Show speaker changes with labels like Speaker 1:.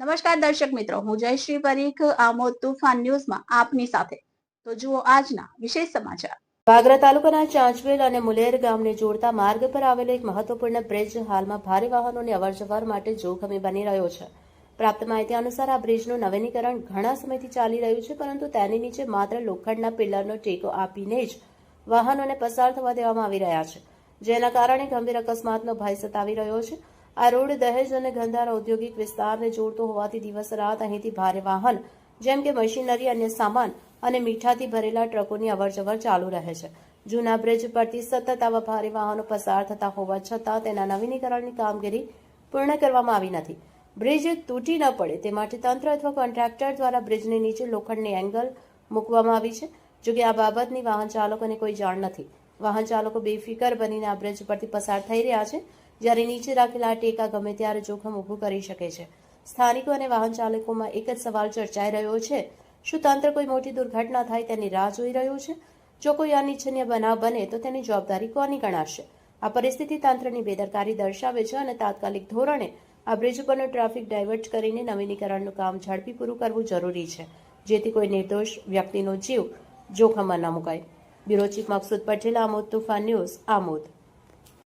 Speaker 1: નમસ્કાર દર્શક મિત્રો, હું જયશ્રી પરીખ, આમોદ તુફાન ન્યૂઝમાં આપની સાથે. તો જુઓ આજના વિશેષ સમાચાર.
Speaker 2: વાગરા તાલુકાના ચાંચવેલ અને મુલેર ગામને જોડતા માર્ગ પર આવેલો એક મહત્વપૂર્ણ બ્રિજ હાલમાં ભારે વાહનોની અવરજવર માટે જોખમી બની રહ્યો છે. પ્રાપ્ત માહિતી અનુસાર આ બ્રિજનું નવીનીકરણ ઘણા સમયથી ચાલી રહ્યું છે, પરંતુ તેની નીચે માત્ર લોખંડના પિલ્લરનો ટેકો આપીને જ વાહનોને પસાર થવા દેવામાં આવી રહ્યા છે, જેના કારણે ગંભીર અકસ્માતનો ભય સતાવી રહ્યો છે. આ રોડ દહેજ અને ગંધારા ઔદ્યોગિક વિસ્તારને જોડતો હોવાથી દિવસ રાત અહીંથી ભારે વાહન, જેમ કે મશીનરી, અન્ય સામાન અને મીઠાથી ભરેલા ટ્રકોની અવરજવર ચાલુ રહે છે. જૂના બ્રિજ પરથી સતત આવા ભારે વાહનો પસાર થતા હોવા છતાં તેના નવીનીકરણની કામગીરી પૂર્ણ કરવામાં આવી નથી. બ્રિજ તૂટી ન પડે તે માટે તંત્ર અથવા કોન્ટ્રાક્ટર દ્વારા બ્રિજની નીચે લોખંડની એંગલ મૂકવામાં આવી છે જોકે આ બાબતની વાહન ચાલકોને કોઈ જાણ નથી. વાહન ચાલકો બેફિકર બનીને આ બ્રિજ પરથી પસાર થઈ રહ્યા છે જ્યારે નીચે રાખેલા ટેકા ગમે ત્યારે જોખમ ઊભું કરી શકે છે. સ્થાનિકો અને વાહન ચાલકોમાં એક જ સવાલ ચર્ચાઈ રહ્યો છે. શું તંત્ર કોઈ મોટી દુર્ઘટના થાય તેની રાહ જોઈ રહ્યું છે? જો કોઈ અનિચ્છનીય બનાવ બને, તો તેની જવાબદારી કોની ગણાશે? આ પરિસ્થિતિ તંત્રની બેદરકારી દર્શાવે છે અને તાત્કાલિક ધોરણે આ બ્રિજ ઉપરનું ટ્રાફિક ડાયવર્ટ કરીને નવીનીકરણનું કામ ઝડપી પૂરું કરવું જરૂરી છે. જેથી કોઈ નિર્દોષ વ્યક્તિનો જીવ જોખમમાં ન મુકાય. Bureau chief Maqsood Patel, Amod Toofan news, Amod.